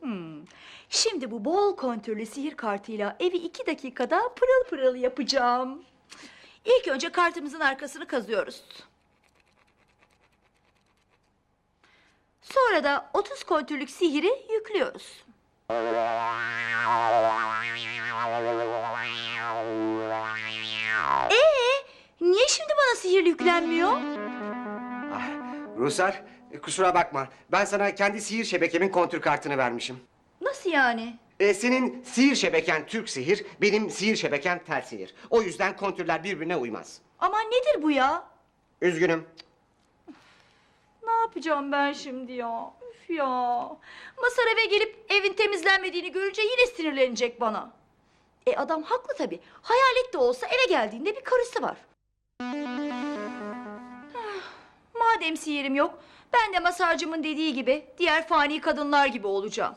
Hmm. Şimdi bu bol kontürlü sihir kartıyla evi iki dakikada pırıl pırıl yapacağım. İlk önce kartımızın arkasını kazıyoruz. Sonra da 30 kontürlük sihiri yüklüyoruz. Ee, niye şimdi bana sihir yüklenmiyor? Rusar, e, kusura bakma. Ben sana kendi sihir şebekemin kontür kartını vermişim. Nasıl yani? E, senin sihir şebeken Türk sihir, benim sihir şebekem tel sihir. O yüzden kontürler birbirine uymaz. Ama nedir bu ya? Üzgünüm. Ne yapacağım ben şimdi ya? Üf ya. Masar eve gelip evin temizlenmediğini görünce yine sinirlenecek bana. E adam haklı tabii. Hayalet de olsa eve geldiğinde bir karısı var. Madem sihirim yok, ben de masarcımın dediği gibi diğer fani kadınlar gibi olacağım.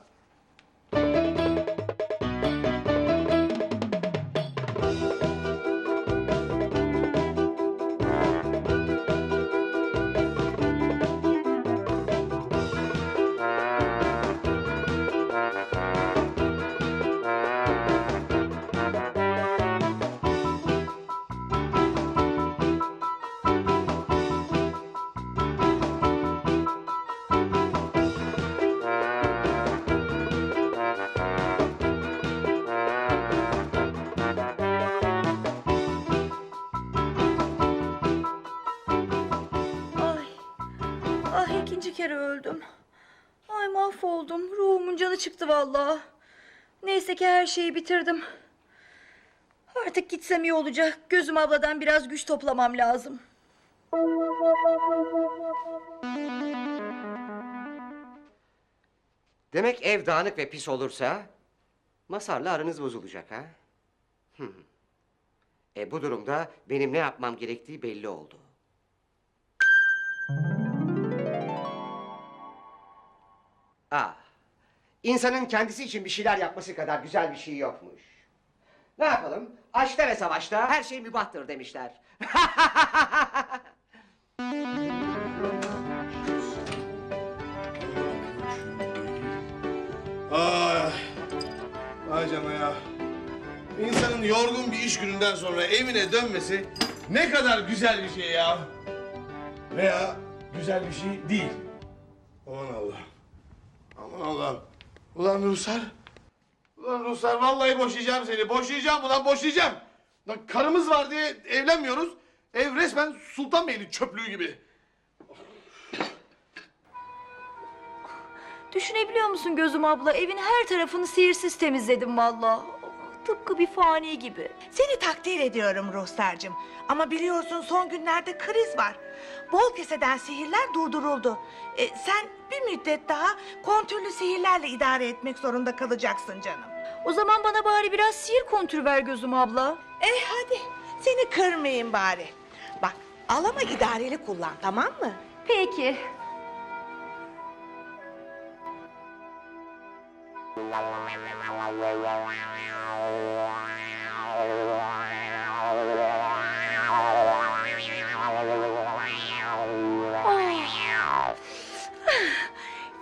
İkinci kere öldüm. Ay mahvoldum. Ruhumun canı çıktı vallahi. Neyse ki her şeyi bitirdim. Artık gitsem iyi olacak. Gözüm abladan biraz güç toplamam lazım. Demek ev dağınık ve pis olursa... ...Masar'la aranız bozulacak ha? Hmm. E bu durumda benim ne yapmam gerektiği belli oldu. Ah, insanın kendisi için bir şeyler yapması kadar güzel bir şey yokmuş. Ne yapalım? Aşkta ve savaşta her şey mübahtır demişler. Ay, ay canına ya. İnsanın yorgun bir iş gününden sonra evine dönmesi ne kadar güzel bir şey ya. Veya güzel bir şey değil. Aman Allah. Aman Allah. Ulan Ruslar. Ulan Ruslar vallahi boşayacağım seni. Boşayacağım ulan boşayacağım. Lan karımız var diye evlenmiyoruz. Ev resmen Sultanbeyli çöplüğü gibi. Düşünebiliyor musun gözüm abla? Evin her tarafını sihirsiz temizledim vallahi. Tıpkı bir fani gibi. Seni takdir ediyorum Ruhsar'cığım. Ama biliyorsun son günlerde kriz var. Bol keseden sihirler durduruldu. E, sen bir müddet daha kontürlü sihirlerle idare etmek zorunda kalacaksın canım. O zaman bana bari biraz sihir kontürü ver gözüm abla. Eh hadi seni kırmayayım bari. Bak al ama idareli kullan tamam mı? Peki.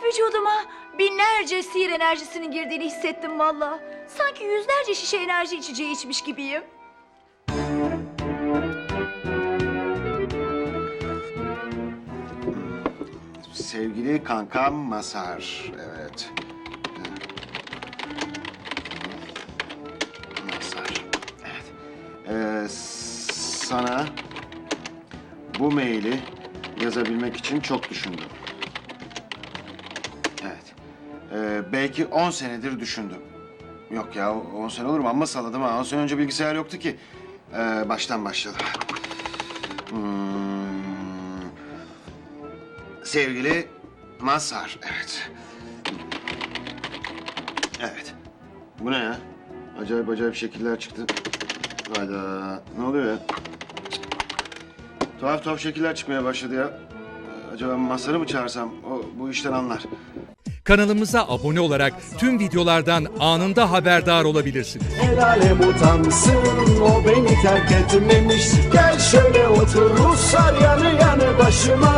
Vücuduma binlerce sihir enerjisinin girdiğini hissettim valla. Sanki yüzlerce şişe enerji içeceği içmiş gibiyim. Sevgili kankam Masar. Evet. Sana bu maili yazabilmek için çok düşündüm. Evet. Ee, belki 10 senedir düşündüm. Yok ya 10 sene olur mu? Amma salladım ha. 10 sene önce bilgisayar yoktu ki. Ee, baştan başladım. Hmm. Sevgili Mazhar, evet. Evet. Bu ne ya? Acayip acayip şekiller çıktı. Hayda. Ne oluyor ya? Tuhaf tuhaf şekiller çıkmaya başladı ya. Acaba Mazhar'ı mı çağırsam? O bu işten anlar. Kanalımıza abone olarak tüm videolardan anında haberdar olabilirsiniz. El alem utansın o beni terk etmemiş Gel şöyle otur Ruslar yanı yanı başıma